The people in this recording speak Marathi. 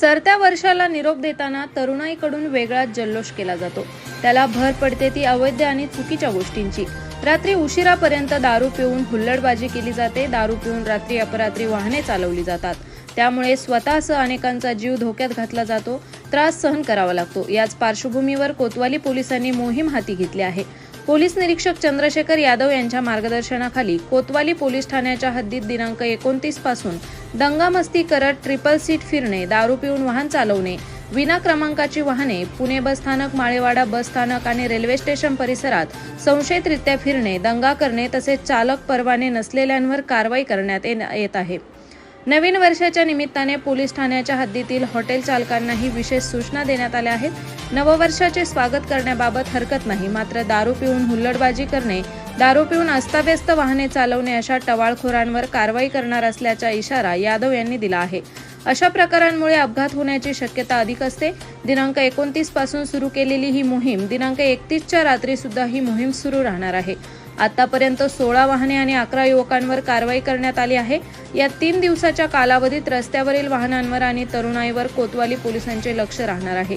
सरत्या वर्षाला निरोप देताना तरुणाईकडून वेगळाच जल्लोष केला जातो. त्याला भर पडते ती अवैध आणि चुकीच्या गोष्टींची. रात्री उशिरापर्यंत दारू पिऊन हुल्लडबाजी केली जाते दारू पिऊन रात्री अपरात्री वाहने चालवली जातात. त्यामुळे स्वतःसह अनेकांचा जीव धोक्यात घातला जातो त्रास सहन करावा लागतो. याच पार्श्वभूमीवर कोतवाली पोलिसांनी मोहीम हाती घेतली आहे. पोलीस निरीक्षक चंद्रशेखर यादव यांच्या मार्गदर्शनाखाली कोतवाली पोलीस ठाण्याच्या हद्दीत दिनांक एकोणतीसपासून दंगामस्ती करत ट्रिपल सीट फिरणे दारू पिऊन वाहन चालवणे विना क्रमांकाची वाहने पुणे बस स्थानक माळेवाडा बस स्थानक आणि रेल्वे स्टेशन परिसरात संशयितरित्या फिरणे दंगा करणे तसेच चालक परवाने नसलेल्यांवर कारवाई करण्यात येत आहे. नवीन वर्षाच्या निमित्ताने पोलीस ठाण्याच्या हद्दीतील हॉटेल चालकांनाही विशेष सूचना देण्यात आल्या आहेत. नववर्षाचे स्वागत करण्याबाबत हरकत नाही मात्र दारू पिऊन हुल्लडबाजी करणे दारू पिऊन अस्ताव्यस्त वाहने चालवणे अशा टवाळखोरांवर कारवाई करणार असल्याचा इशारा यादव यांनी दिला आहे. अशा प्रकारांमुळे अपघात होण्याची शक्यता अधिक असते. दिनांक एकोणतीसपासून सुरू केलेली ही मोहीम दिनांक एकतीसच्या रात्री सुद्धा ही मोहीम सुरू राहणार आहे. आतापर्यंत सोळा वाहने आणि अकरा युवकांवर कारवाई करण्यात आली आहे. या तीन दिवसाच्या कालावधीत रस्त्यावरील वाहनांवर आणि तरुणाईवर कोतवाली पोलिसांचे लक्ष राहणार आहे.